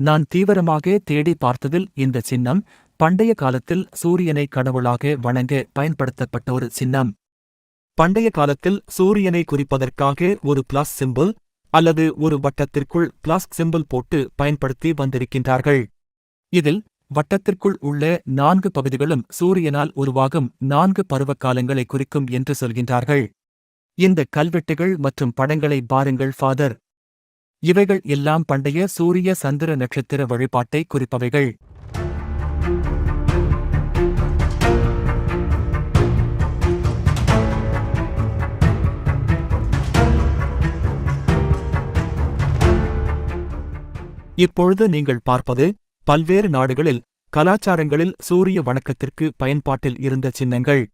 நான் தீவிரமாக தேடி பார்த்ததில் இந்த சின்னம் பண்டைய காலத்தில் சூரியனை கடவுளாக வணங்க பயன்படுத்தப்பட்ட ஒரு சின்னம். பண்டைய காலத்தில் சூரியனை குறிப்பதற்காக ஒரு பிளஸ் சிம்பிள் அல்லது ஒரு வட்டத்திற்குள் பிளஸ் சிம்பிள் போட்டு பயன்படுத்தி வந்திருக்கின்றார்கள். இதில் வட்டத்திற்குள் உள்ள நான்கு பகுதிகளும் சூரியனால் உருவாகும் நான்கு பருவகாலங்களை குறிக்கும் என்று சொல்கின்றார்கள். இந்த கல்வெட்டுகள் மற்றும் படங்களை பாருங்கள் ஃபாதர் இவைகள் எல்லாம் பண்டைய சூரிய சந்திர நட்சத்திர வழிபாட்டை குறிப்பவைகள். இப்பொழுது நீங்கள் பார்ப்பது பல்வேறு நாடுகளில் கலாச்சாரங்களில் சூரிய வணக்கத்திற்கு பயன்பாட்டில் இருந்த சின்னங்கள்.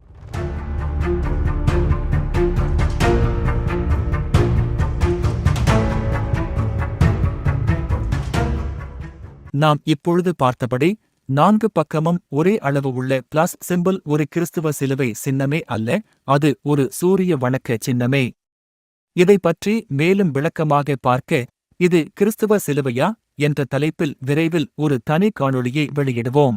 நாம் இப்பொழுது பார்த்தபடி நான்கு பக்கமும் ஒரே அளவு உள்ள பிளஸ் சிம்பிள் ஒரு கிறிஸ்துவ சிலுவை சின்னமே அல்ல அது ஒரு சூரிய வணக்க சின்னமே. இதை பற்றி மேலும் விளக்கமாக பார்க்க இது கிறிஸ்துவ சிலுவையா? என்ற தலைப்பில் விரைவில் ஒரு தனி காணொளியை வெளியிடுவோம்.